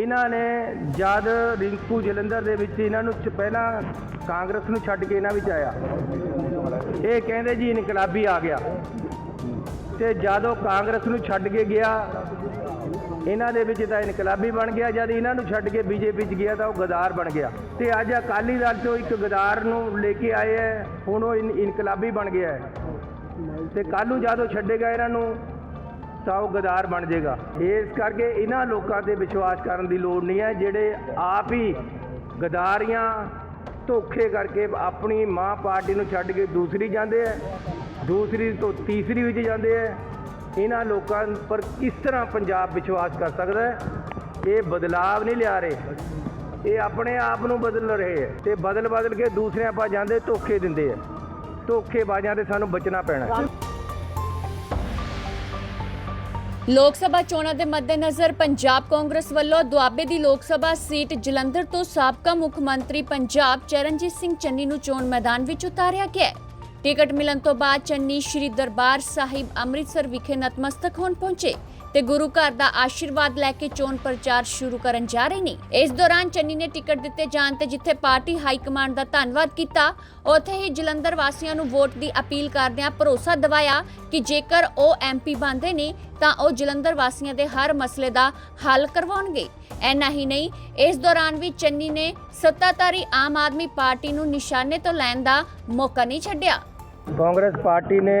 ਇਹਨਾਂ ਨੇ ਜਦ ਰਿੰਕੂ ਜਲੰਧਰ ਦੇ ਵਿੱਚ ਇਹਨਾਂ ਨੂੰ ਪਹਿਲਾਂ ਕਾਂਗਰਸ ਨੂੰ ਛੱਡ ਕੇ ਇਹਨਾਂ ਵਿੱਚ ਆਇਆ। ਇਹ ਕਹਿੰਦੇ ਜੀ ਇਨਕਲਾਬੀ ਆ ਗਿਆ। ਤੇ ਜਦੋਂ ਕਾਂਗਰਸ ਨੂੰ ਛੱਡ ਕੇ ਗਿਆ, ਇਹਨਾਂ ਦੇ ਵਿੱਚ ਤਾਂ ਇਨਕਲਾਬੀ ਬਣ ਗਿਆ। ਜਦ ਇਹਨਾਂ ਨੂੰ ਛੱਡ ਕੇ ਬੀਜੇਪੀ 'ਚ ਗਿਆ ਤਾਂ ਉਹ ਗਦਾਰ ਬਣ ਗਿਆ। ਤੇ ਅੱਜ ਅਕਾਲੀ ਦਲ 'ਚੋਂ ਇੱਕ ਗਦਾਰ ਨੂੰ ਲੈ ਕੇ ਆਏ ਹੈ। ਹੁਣ ਉਹ ਇਨ- ਇਨਕਲਾਬੀ ਬਣ ਗਿਆ ਹੈ। ਤੇ ਕੱਲ੍ਹ ਨੂੰ ਜਦੋਂ ਛੱਡੇਗਾ ਇਹਨਾਂ ਨੂੰ ਤਾਂ ਉਹ ਗਦਾਰ ਬਣ ਜਾਏਗਾ। ਇਸ ਕਰਕੇ ਇਹਨਾਂ ਲੋਕਾਂ ਤੇ ਵਿਸ਼ਵਾਸ ਕਰਨ ਦੀ ਲੋੜ ਨਹੀਂ ਹੈ, ਜਿਹੜੇ ਆਪ ਹੀ ਗਦਾਰੀਆਂ ਧੋਖੇ ਕਰਕੇ ਆਪਣੀ ਮਾਂ ਪਾਰਟੀ ਨੂੰ ਛੱਡ ਕੇ ਦੂਸਰੀ ਜਾਂਦੇ ਹੈ, ਦੂਸਰੀ ਤੋਂ ਤੀਸਰੀ ਵਿੱਚ ਜਾਂਦੇ ਹੈ। ਇਹਨਾਂ ਲੋਕਾਂ ਪਰ ਕਿਸ ਤਰ੍ਹਾਂ ਪੰਜਾਬ ਵਿਸ਼ਵਾਸ ਕਰ ਸਕਦਾ ਹੈ? ਇਹ ਬਦਲਾਵ ਨਹੀਂ ਲਿਆ ਰਹੇ। ਇਹ ਆਪਣੇ ਆਪ ਨੂੰ ਬਦਲ ਰਹੇ ਹੈ ਤੇ ਬਦਲ ਬਦਲ ਕੇ ਦੂਸਰਿਆਂ ਪਾ ਜਾਂਦੇ, ਧੋਖੇ ਦਿੰਦੇ ਹੈ। ਧੋਖੇਬਾਜ਼ਾਂ ਤੇ ਸਾਨੂੰ ਬਚਣਾ ਪੈਣਾ ਲੋਕ ਸਭਾ ਚੋਣਾਂ ਦੇ ਮੱਦੇਨਜ਼ਰ ਪੰਜਾਬ ਕਾਂਗਰਸ ਵੱਲੋਂ ਦੁਆਬੇ ਦੀ ਲੋਕ ਸਭਾ ਸੀਟ ਜਲੰਧਰ ਤੋਂ ਸਾਬਕਾ ਮੁੱਖ ਮੰਤਰੀ ਪੰਜਾਬ ਚਰਨਜੀਤ ਸਿੰਘ ਚੰਨੀ ਨੂੰ ਚੋਣ ਮੈਦਾਨ ਵਿੱਚ ਉਤਾਰਿਆ ਗਿਆ ਟਿਕਟ ਮਿਲਣ ਤੋਂ ਬਾਅਦ ਚੰਨੀ ਸ਼੍ਰੀ ਦਰਬਾਰ ਸਾਹਿਬ ਅੰਮ੍ਰਿਤਸਰ ਵਿਖੇ ਨਤਮਸਤਕ ਹੋਣ ਪਹੁੰਚੇ। ਤੇ ਗੁਰੂ ਘਰ ਦਾ ਆਸ਼ੀਰਵਾਦ ਲੈ ਕੇ ਚੋਣ ਪ੍ਰਚਾਰ ਸ਼ੁਰੂ ਕਰਨ ਜਾ ਰਹੇ ਨੇ। ਇਸ ਦੌਰਾਨ ਚੰਨੀ ਨੇ ਟਿਕਟ ਦਿੱਤੇ ਜਾਣ ਤੇ ਜਿੱਥੇ ਪਾਰਟੀ ਹਾਈ ਕਮਾਂਡ ਦਾ ਧੰਨਵਾਦ ਕੀਤਾ, ਉੱਥੇ ਹੀ ਜਲੰਧਰ ਵਾਸੀਆਂ ਨੂੰ ਵੋਟ ਦੀ ਅਪੀਲ ਕਰਦਿਆਂ ਭਰੋਸਾ ਦਿਵਾਇਆ ਕਿ ਜੇਕਰ ਉਹ ਐਮਪੀ ਬਣਦੇ ਨੇ, ਤਾਂ ਉਹ ਜਲੰਧਰ ਵਾਸੀਆਂ ਦੇ ਹਰ ਮਸਲੇ ਦਾ ਹੱਲ ਕਰਵਾਉਣਗੇ। ਐਨਾ ਹੀ ਨਹੀਂ, ਇਸ ਦੌਰਾਨ ਵੀ ਚੰਨੀ ਨੇ ਸੱਤਾਧਾਰੀ ਆਮ ਆਦਮੀ ਪਾਰਟੀ ਨੂੰ ਨਿਸ਼ਾਨੇ ਤੋਂ ਲੈਣ ਦਾ ਮੌਕਾ ਨਹੀਂ ਛੱਡਿਆ। ਕਾਂਗਰਸ ਪਾਰਟੀ ਨੇ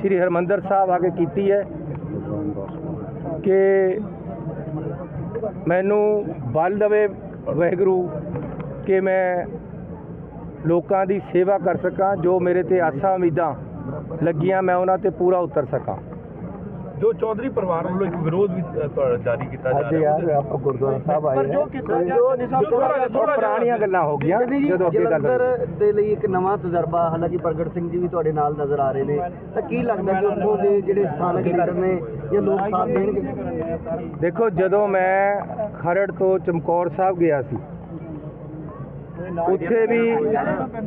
ਸ੍ਰੀ ਹਰਮੰਦਰ ਸਾਹਿਬ ਆ ਕੇ ਕੀਤੀ ਹੈ ਕਿ ਮੈਨੂੰ ਬਲ ਦਵੇ ਵਾਹਿਗੁਰੂ ਕਿ ਮੈਂ ਲੋਕਾਂ ਦੀ ਸੇਵਾ ਕਰ ਸਕਾਂ, ਜੋ ਮੇਰੇ ਤੇ ਆਸਾਂ ਉਮੀਦਾਂ ਲੱਗੀਆਂ, ਮੈਂ ਉਹਨਾਂ ਤੇ ਪੂਰਾ ਉਤਰ ਸਕਾਂ। ਜੋ ਚੌਧਰੀ ਪਰਿਵਾਰ ਵੱਲੋਂ ਇੱਕ ਵਿਰੋਧ ਵੀ ਅ, ਜਾਰੀ ਕੀਤਾ ਜਾ ਅੱਜ ਰਿਹਾ ਯਾਰ ਆਪਾਂ ਗੁਰਦੁਆਰਾ ਸਾਹਿਬ ਆਏ ਜੋ ਹਾਂ। ਕੀਤਾ ਜਾ ਰਿਹਾ ਥੋੜ੍ਹਾ- ਥੋੜ੍ਹਾ ਪੁਰਾਣੀਆਂ ਗੱਲਾਂ ਹੋ ਗਈਆਂ। ਜਦੋਂ ਅੱਗੇ ਗੱਲ ਜਲੰਧਰ ਦੇ ਲਈ ਇੱਕ ਨਵਾਂ ਤਜਰਬਾ ਹਾਲਾਂਕਿ ਪ੍ਰਗਟ ਸਿੰਘ ਜੀ ਵੀ ਤੁਹਾਡੇ ਨਾਲ ਨਜ਼ਰ ਆ ਰਹੇ ਨੇ ਤਾਂ ਕੀ ਲੱਗਦਾ ਕਿ ਉੱਥੋਂ ਦੇ ਜਿਹੜੇ ਸਥਾਨਕ ਲੀਡਰ ਨੇ ਇਹ ਲੋਕ ਸਾਥ ਦੇਣਗੇ? ਦੇਖੋ ਜਦੋਂ ਮੈਂ ਖਰੜ ਤੋਂ ਚਮਕੌਰ ਸਾਹਿਬ ਗਿਆ ਸੀ ਉੱਥੇ ਵੀ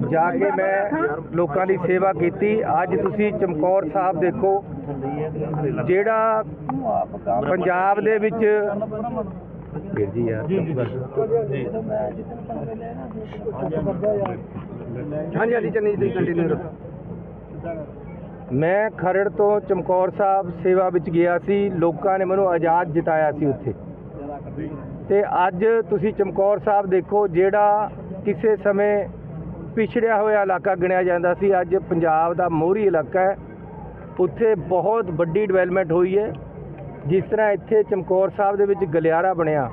ਜਾ ਕੇ ਮੈਂ ਲੋਕਾਂ ਦੀ ਸੇਵਾ ਕੀਤੀ। ਅੱਜ ਤੁਸੀਂ ਚਮਕੌਰ ਸਾਹਿਬ ਦੇਖੋ ਜਿਹੜਾ ਪੰਜਾਬ ਦੇ ਵਿੱਚ ਵੀਰ ਜੀ ਯਾਰ ਚੁੱਪ ਕਰ। ਹਾਂਜੀ ਹਾਂਜੀ। ਚੰਨੀ ਜੀ ਕੰਟੀਨਿਊ ਰੱਖੋ ਮੈਂ ਖਰੜ ਤੋਂ ਚਮਕੌਰ ਸਾਹਿਬ ਸੇਵਾ ਵਿੱਚ ਗਿਆ ਸੀ। ਲੋਕਾਂ ਨੇ ਮੈਨੂੰ ਆਜ਼ਾਦ ਜਿਤਾਇਆ ਸੀ ਉੱਥੇ। ਤੇ ਅੱਜ ਤੁਸੀਂ ਚਮਕੌਰ ਸਾਹਿਬ ਦੇਖੋ ਜਿਹੜਾ ਕਿਸੇ ਸਮੇਂ ਪਿਛੜਿਆ ਹੋਇਆ ਇਲਾਕਾ ਗਿਣਿਆ ਜਾਂਦਾ ਸੀ। ਅੱਜ ਪੰਜਾਬ ਦਾ ਮੋਹਰੀ ਇਲਾਕਾ ਹੈ। ਉੱਥੇ ਬਹੁਤ ਵੱਡੀ ਡਿਵੈਲਪਮੈਂਟ ਹੋਈ ਹੈ। ਜਿਸ ਤਰ੍ਹਾਂ ਇੱਥੇ ਚਮਕੌਰ ਸਾਹਿਬ ਦੇ ਵਿੱਚ ਗਲਿਆਰਾ ਬਣਿਆ।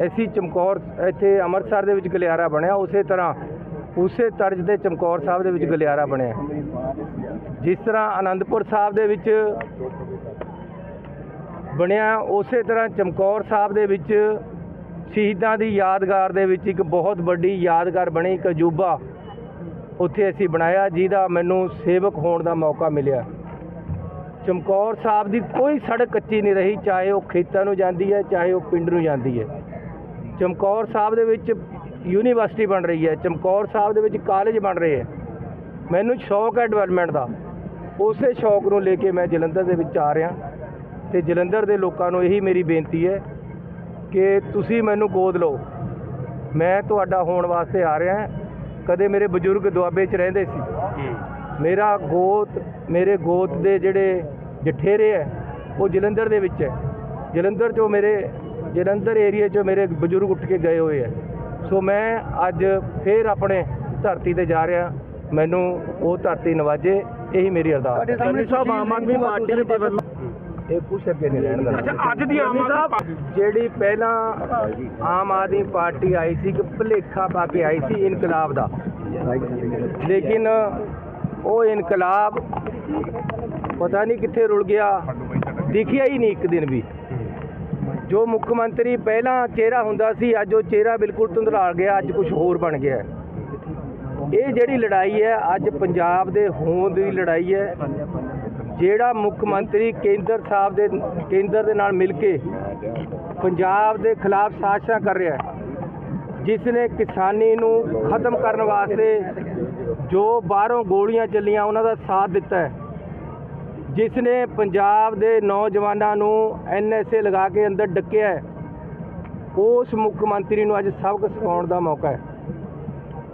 ਐਸੀ ਚਮਕੌਰ, ਇੱਥੇ ਅੰਮ੍ਰਿਤਸਰ ਦੇ ਵਿੱਚ ਗਲਿਆਰਾ ਬਣਿਆ। ਉਸੇ ਤਰ੍ਹਾਂ ਉਸੇ ਤਰਜ਼ ਦੇ ਚਮਕੌਰ ਸਾਹਿਬ ਦੇ ਵਿੱਚ ਗਲਿਆਰਾ ਬਣਿਆ। ਜਿਸ ਤਰ੍ਹਾਂ ਆਨੰਦਪੁਰ ਸਾਹਿਬ ਦੇ ਵਿੱਚ ਬਣਿਆ, ਉਸੇ ਤਰ੍ਹਾਂ ਚਮਕੌਰ ਸਾਹਿਬ ਦੇ ਵਿੱਚ ਸ਼ਹੀਦਾਂ ਦੀ ਯਾਦਗਾਰ ਦੇ ਵਿੱਚ ਇੱਕ ਬਹੁਤ ਵੱਡੀ ਯਾਦਗਾਰ ਬਣੀ ਇੱਕ ਅਜੂਬਾ। ਉੱਥੇ ਅਸੀਂ ਬਣਾਇਆ, ਜਿਹਦਾ ਮੈਨੂੰ ਸੇਵਕ ਹੋਣ ਦਾ ਮੌਕਾ ਮਿਲਿਆ। ਚਮਕੌਰ ਸਾਹਿਬ ਦੀ ਕੋਈ ਸੜਕ ਕੱਚੀ ਨਹੀਂ ਰਹੀ, ਚਾਹੇ ਉਹ ਖੇਤਾਂ ਨੂੰ ਜਾਂਦੀ ਹੈ, ਚਾਹੇ ਉਹ ਪਿੰਡ ਨੂੰ ਜਾਂਦੀ ਹੈ। ਚਮਕੌਰ ਸਾਹਿਬ ਦੇ ਵਿੱਚ ਯੂਨੀਵਰਸਿਟੀ ਬਣ ਰਹੀ ਹੈ, ਚਮਕੌਰ ਸਾਹਿਬ ਦੇ ਵਿੱਚ ਕਾਲਜ ਬਣ ਰਹੇ ਹੈ। ਮੈਨੂੰ ਸ਼ੌਕ ਹੈ ਡਿਵੈਲਪਮੈਂਟ ਦਾ। ਉਸੇ ਸ਼ੌਕ ਨੂੰ ਲੈ ਕੇ ਮੈਂ ਜਲੰਧਰ ਦੇ ਵਿੱਚ ਆ ਰਿਹਾ। ਤੇ ਜਲੰਧਰ ਦੇ ਲੋਕਾਂ ਨੂੰ ਇਹੀ ਮੇਰੀ ਬੇਨਤੀ ਹੈ ਕਿ ਤੁਸੀਂ ਮੈਨੂੰ ਗੋਦ ਲਓ। ਮੈਂ ਤੁਹਾਡਾ ਹੋਣ ਵਾਸਤੇ ਆ ਰਿਹਾ। ਕਦੇ ਮੇਰੇ ਬਜ਼ੁਰਗ ਦੁਆਬੇ 'ਚ ਰਹਿੰਦੇ ਸੀ। ਮੇਰਾ ਗੋਤ ਮੇਰੇ ਗੋਤ ਦੇ ਜਿਹੜੇ ਜਠੇਰੇ ਹੈ ਉਹ ਜਲੰਧਰ ਦੇ ਵਿੱਚ ਹੈ। ਜਲੰਧਰ ਚੋਂ ਮੇਰੇ ਜਲੰਧਰ ਏਰੀਆ ਚੋਂ ਮੇਰੇ ਬਜ਼ੁਰਗ ਉੱਠ ਕੇ ਗਏ ਹੋਏ ਹੈ। ਸੋ ਮੈਂ ਅੱਜ ਫੇਰ ਆਪਣੇ ਧਰਤੀ ਤੇ ਜਾ ਰਿਹਾ। ਮੈਨੂੰ ਉਹ ਧਰਤੀ ਨਵਾਜੇ ਇਹੀ ਮੇਰੀ ਅਰਦਾਸ ਤੁਹਾਡੇ ਹੈ। ਸਾਹਮਣੇ ਸਾਹਿਬ ਆਮ ਆਦਮੀ ਪਾਰਟੀ ਦੇ ਵੱਲੋਂ ਇਹ ਕੁਛ ਅੱਗੇ ਨਹੀਂ ਰਹਿਣ ਦਾ ਅੱਛਾ ਅੱਜ ਦੀ ਆਮ ਆਦਮੀ ਪਾਰਟੀ ਜਿਹੜੀ ਪਹਿਲਾਂ ਆਮ ਆਦਮੀ ਪਾਰਟੀ ਆਈ ਸੀ ਕਿ ਭੁਲੇਖਾ ਪਾ ਕੇ ਆਈ ਸੀ ਇਨਕਲਾਬ ਦਾ। ਲੇਕਿਨ ਉਹ ਇਨਕਲਾਬ ਪਤਾ ਨਹੀਂ ਕਿੱਥੇ ਰੁਲ ਗਿਆ। ਦਿਖਿਆ ਹੀ ਨਹੀਂ ਇੱਕ ਦਿਨ ਵੀ। ਜੋ ਮੁੱਖ ਮੰਤਰੀ ਪਹਿਲਾਂ ਚਿਹਰਾ ਹੁੰਦਾ ਸੀ, ਅੱਜ ਉਹ ਚਿਹਰਾ ਬਿਲਕੁਲ ਧੁੰਦਲਾ ਗਿਆ, ਅੱਜ ਕੁਝ ਹੋਰ ਬਣ ਗਿਆ। ਇਹ ਜਿਹੜੀ ਲੜਾਈ ਹੈ, ਅੱਜ ਪੰਜਾਬ ਦੇ ਹੋਂਦ ਦੀ ਲੜਾਈ ਹੈ, ਜਿਹੜਾ ਮੁੱਖ ਮੰਤਰੀ ਕੇਂਦਰ ਸਾਹਿਬ ਦੇ, ਕੇਂਦਰ ਦੇ ਨਾਲ ਮਿਲ ਕੇ ਪੰਜਾਬ ਦੇ ਖਿਲਾਫ ਸਾਜ਼ਿਸ਼ਾਂ ਕਰ ਰਿਹਾ ਹੈ, ਜਿਸ ਨੇ ਕਿਸਾਨੀ ਨੂੰ ਖਤਮ ਕਰਨ ਵਾਸਤੇ ਜੋ ਬਾਹਰੋਂ ਗੋਲੀਆਂ ਚੱਲੀਆਂ, ਉਹਨਾਂ ਦਾ ਸਾਥ ਦਿੱਤਾ ਹੈ। ਜਿਸ ਨੇ ਪੰਜਾਬ ਦੇ ਨੌਜਵਾਨਾਂ ਨੂੰ ਐਨਐਸਏ ਲਗਾ ਕੇ ਅੰਦਰ ਡੱਕਿਆ ਹੈ, ਉਸ ਮੁੱਖ ਮੰਤਰੀ ਨੂੰ ਅੱਜ ਸਬਕ ਸਿਖਾਉਣ ਦਾ ਮੌਕਾ ਹੈ।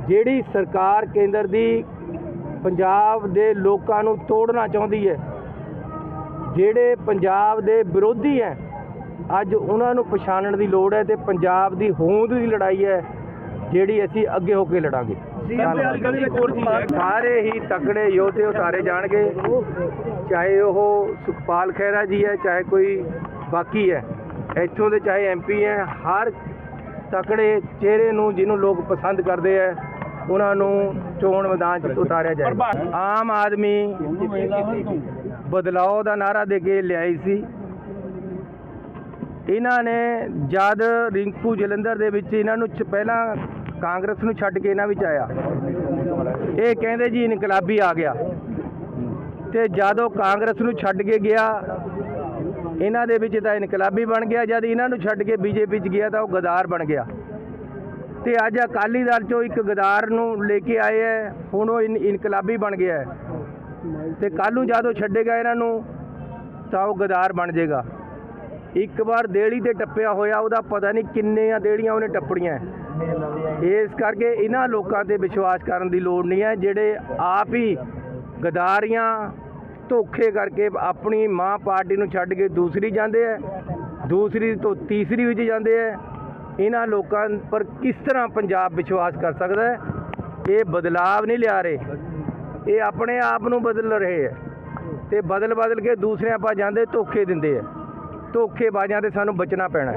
ਜਿਹੜੀ ਸਰਕਾਰ ਕੇਂਦਰ ਦੀ ਪੰਜਾਬ ਦੇ ਲੋਕਾਂ ਨੂੰ ਤੋੜਨਾ ਚਾਹੁੰਦੀ ਹੈ, ਜਿਹੜੇ ਪੰਜਾਬ ਦੇ ਵਿਰੋਧੀ ਹੈ, ਅੱਜ ਉਹਨਾਂ ਨੂੰ ਪਛਾਣਨ ਦੀ ਲੋੜ ਹੈ ਤੇ ਪੰਜਾਬ ਦੀ ਹੋਂਦ ਦੀ ਲੜਾਈ ਹੈ, ਜਿਹੜੀ ਅਸੀਂ ਅੱਗੇ ਹੋ ਕੇ ਲੜਾਂਗੇ। ਸਾਰੇ ਹੀ ਤਕੜੇ ਯੋਧੇ ਉਤਾਰੇ ਜਾਣਗੇ। ਚਾਹੇ ਉਹ ਸੁਖਪਾਲ ਖਹਿਰਾ ਜੀ ਹੈ ਚਾਹੇ ਕੋਈ ਬਾਕੀ ਹੈ। ਇੱਥੋਂ ਦੇ ਚਾਹੇ ਐਮਪੀ ਹੈ ਹਰ ਤਕੜੇ ਚਿਹਰੇ ਨੂੰ ਜਿਹਨੂੰ ਲੋਕ ਪਸੰਦ ਕਰਦੇ ਹੈ ਉਹਨਾਂ ਨੂੰ ਚੋਣ ਮੈਦਾਨ 'ਚ ਉਤਾਰਿਆ ਜਾਏਗਾ ਆਮ ਆਦਮੀ ਬਦਲਾਅ ਦਾ ਨਾਰਾ ਦੇ ਕੇ ਲਿਆਈ ਸੀ। ਇਹਨਾਂ ਨੇ ਜਦ ਰਿੰਕੂ ਜਲੰਧਰ ਦੇ ਵਿੱਚ ਇਹਨਾਂ ਨੂੰ ਪਹਿਲਾਂ ਕਾਂਗਰਸ ਨੂੰ ਛੱਡ ਕੇ ਇਹਨਾਂ ਵਿੱਚ ਆਇਆ। ਇਹ ਕਹਿੰਦੇ ਜੀ ਇਨਕਲਾਬੀ ਆ ਗਿਆ। ਤੇ ਜਦੋਂ ਕਾਂਗਰਸ ਨੂੰ ਛੱਡ ਕੇ ਗਿਆ, ਇਹਨਾਂ ਦੇ ਵਿੱਚ ਤਾਂ ਇਨਕਲਾਬੀ ਬਣ ਗਿਆ। ਜਦ ਇਹਨਾਂ ਨੂੰ ਛੱਡ ਕੇ ਬੀਜੇਪੀ 'ਚ ਗਿਆ ਤਾਂ ਉਹ ਗਦਾਰ ਬਣ ਗਿਆ। ਤੇ ਅੱਜ ਅਕਾਲੀ ਦਲ ਚੋਂ ਇੱਕ ਗਦਾਰ ਨੂੰ ਲੈ ਕੇ ਆਏ ਹੈ। ਹੁਣ ਉਹ ਇਨ- ਇਨਕਲਾਬੀ ਬਣ ਗਿਆ ਹੈ। ਤੇ ਕੱਲ੍ਹ ਨੂੰ ਜਦੋਂ ਛੱਡੇਗਾ ਇਹਨਾਂ ਨੂੰ, ਤਾਂ ਉਹ ਗਦਾਰ ਬਣ ਜਾਏਗਾ। ਇੱਕ ਵਾਰ ਦੇੜੀ ਤੇ ਟੱਪਿਆ ਹੋਇਆ, ਉਹਦਾ ਪਤਾ ਨਹੀਂ ਕਿੰਨੀਆਂ ਦੇੜੀਆਂ ਉਹਨੇ ਟੱਪੜੀਆਂ। ਇਸ ਕਰਕੇ ਇਹਨਾਂ ਲੋਕਾਂ ਤੇ ਵਿਸ਼ਵਾਸ ਕਰਨ ਦੀ ਲੋੜ ਨਹੀਂ ਹੈ, ਜਿਹੜੇ ਆਪ ਹੀ ਗਦਾਰੀਆਂ ਧੋਖੇ ਕਰਕੇ ਆਪਣੀ ਮਾਂ ਪਾਰਟੀ ਨੂੰ ਛੱਡ ਕੇ ਦੂਸਰੀ ਜਾਂਦੇ ਹੈ, ਦੂਸਰੀ ਤੋਂ ਤੀਸਰੀ ਵਿੱਚ ਜਾਂਦੇ ਹੈ, ਇਹਨਾਂ ਲੋਕਾਂ ਪਰ ਕਿਸ ਤਰ੍ਹਾਂ ਪੰਜਾਬ ਵਿਸ਼ਵਾਸ ਕਰ ਸਕਦਾ ਹੈ? ਇਹ ਬਦਲਾਵ ਨਹੀਂ ਲਿਆ ਰਹੇ। ਇਹ ਆਪਣੇ ਆਪ ਨੂੰ ਬਦਲ ਰਹੇ ਹੈ ਤੇ ਬਦਲ ਬਦਲ ਕੇ ਦੂਸਰਿਆਂ ਪਾ ਜਾਂਦੇ, ਧੋਖੇ ਦਿੰਦੇ ਹੈ। ਧੋਖੇਬਾਜ਼ਾਂ ਤੇ ਸਾਨੂੰ ਬਚਣਾ ਪੈਣਾ